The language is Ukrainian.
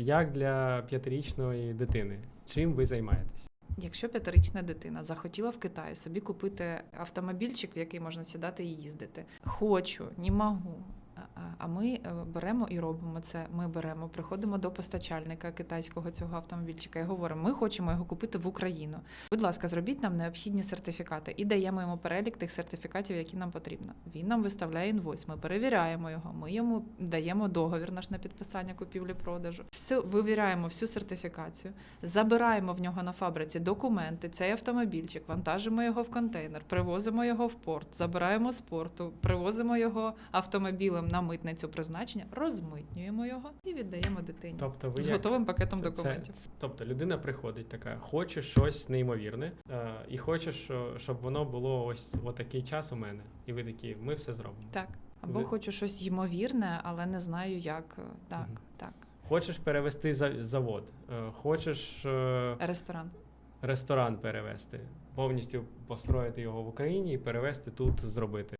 Як для п'ятирічної дитини? Чим ви займаєтесь? Якщо п'ятирічна дитина захотіла в Китаї собі купити автомобільчик, в який можна сідати і їздити, хочу, не можу. А- ми е, беремо і робимо це. Ми беремо, приходимо до постачальника китайського цього автомобільчика і говоримо: ми хочемо його купити в Україну. Будь ласка, зробіть нам необхідні сертифікати і даємо йому перелік тих сертифікатів, які нам потрібно. Він нам виставляє інвойс. Ми перевіряємо його. Ми йому даємо договір наш на підписання купівлі-продажу. Все вивіряємо всю сертифікацію, забираємо в нього на фабриці документи, цей автомобільчик, вантажимо його в контейнер, привозимо його в порт, забираємо з порту, привозимо його автомобілем на митницю призначення, розмитнюємо його і віддаємо дитині Тобто ви з як- готовим пакетом це- це- документів. Тобто людина приходить така, хоче щось неймовірне, е, і хоче, що, щоб воно було ось такий час у мене. І ви такі, ми все зробимо. Так. Або Ви- хочу щось ймовірне, але не знаю як. Так, Мгм. так. Хочеш перевести завод, е, хочеш е, Ресторан. ресторан перевести, повністю построїти його в Україні і перевести тут, зробити.